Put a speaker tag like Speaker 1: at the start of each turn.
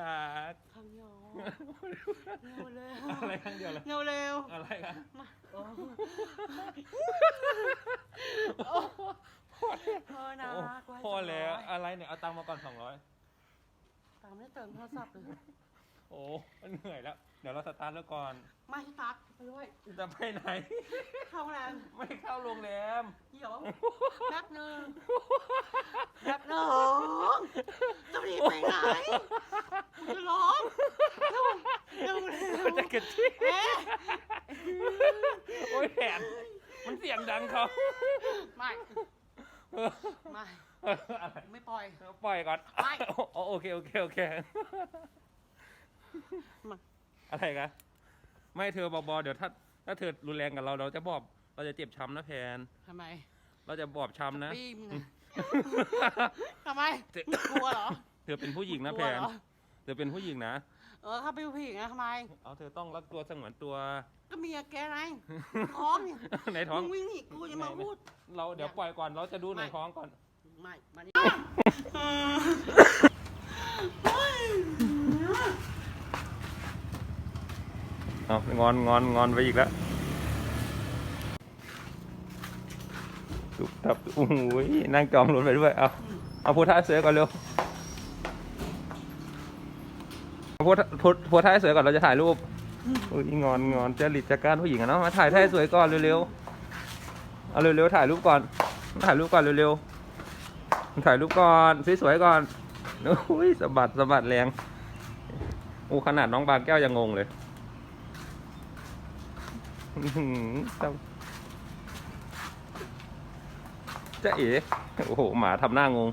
Speaker 1: รัก
Speaker 2: ข้างเดียวเร็วเร็ว
Speaker 1: อะไรครั้งเดียวเลย
Speaker 2: เร็วเร็ว
Speaker 1: อะไรกัน
Speaker 2: มาโอ้
Speaker 1: โอ้
Speaker 2: เออนะ
Speaker 1: โอ้
Speaker 2: กูให้
Speaker 1: พอแล้ว
Speaker 2: สงร้ย
Speaker 1: อะไรเนี่ยเอาตังค์มาก่อนสองร้อย
Speaker 2: ตามไม่เติมโทรศัพท์เลย
Speaker 1: โอ้เหนื่อยแล้ว เดี๋ยวเราสตาร์ทแล้วก่อน
Speaker 2: มาที่ตัดไปด้วย
Speaker 1: จะไปไหน
Speaker 2: เข้าโรงแรง
Speaker 1: ไม่เข้าโรงแรม
Speaker 2: เดี๋ยวแป๊บหนึงแป๊บหนึง จะรีบไปไหนจะร้องเร็วเร็วเร็ว
Speaker 1: จะเกิดที่
Speaker 2: เอ๊ะ
Speaker 1: โอ้ยแผนมันเสียงดังเขา
Speaker 2: ไม่ไม่
Speaker 1: อะไร
Speaker 2: ไม่ปล่อย
Speaker 1: ปล่อยก่อน
Speaker 2: ไม่
Speaker 1: โอโอเคโอเคโอเค
Speaker 2: มา
Speaker 1: อะไรกันไม่เธอบอกบอเดี๋ยวถ้า ถ้าเธอรุนแรงกับเราเราจะบอบ เราจะเจ็บช้ำนะแพน
Speaker 2: ทำไม
Speaker 1: เราจะบอบช้ำนะ
Speaker 2: ปีมึงอะทำไมกลัวเหรอ
Speaker 1: เธอเป็นผู้หญิงนะ
Speaker 2: ก
Speaker 1: แพ
Speaker 2: ลัวนเหรอ
Speaker 1: เธอเป็นผู้หญิงนะ
Speaker 2: เออถ้าเป็นผู้หญิงอะทำไม
Speaker 1: เอาเธอต้องรักตัวเสมือนตัว
Speaker 2: ก็เมียแกไงท้องเนี่ย
Speaker 1: ในท้อง
Speaker 2: มึงวิ่งหนีกูอย่ามาพูด
Speaker 1: เราเดี๋ยวปล่อยก่อน เราจะดูใน
Speaker 2: ไม่
Speaker 1: ท้องก่อน
Speaker 2: ไม่ มานี่
Speaker 1: เอางอนงอนงอนไปอีกแล้วตุบตับโอ้โหนั่งจอมรถไปด้วย เอา เอาโพท่าเสือก่อนเร็ว เอาโพท่าโพโพท่าเสือก่อนเราจะถ่ายรูปอุ้ยงอนงอนจริตจักการผู้หญิงอะเนาะมาถ่ายท่าสวยก่อนเร็วๆเอาเร็วๆถ่ายรูปก่อน ถ่ายรูปก่อนเร็วๆถ่ายรูปก่อนสวยๆก่อนโอ้ยสะบัดสะบัดแรงโอ้ขนาดน้องบางแก้วยังงงเลยอื้อหือจะจะเอ๋โอ้โหหมาทำหน้างง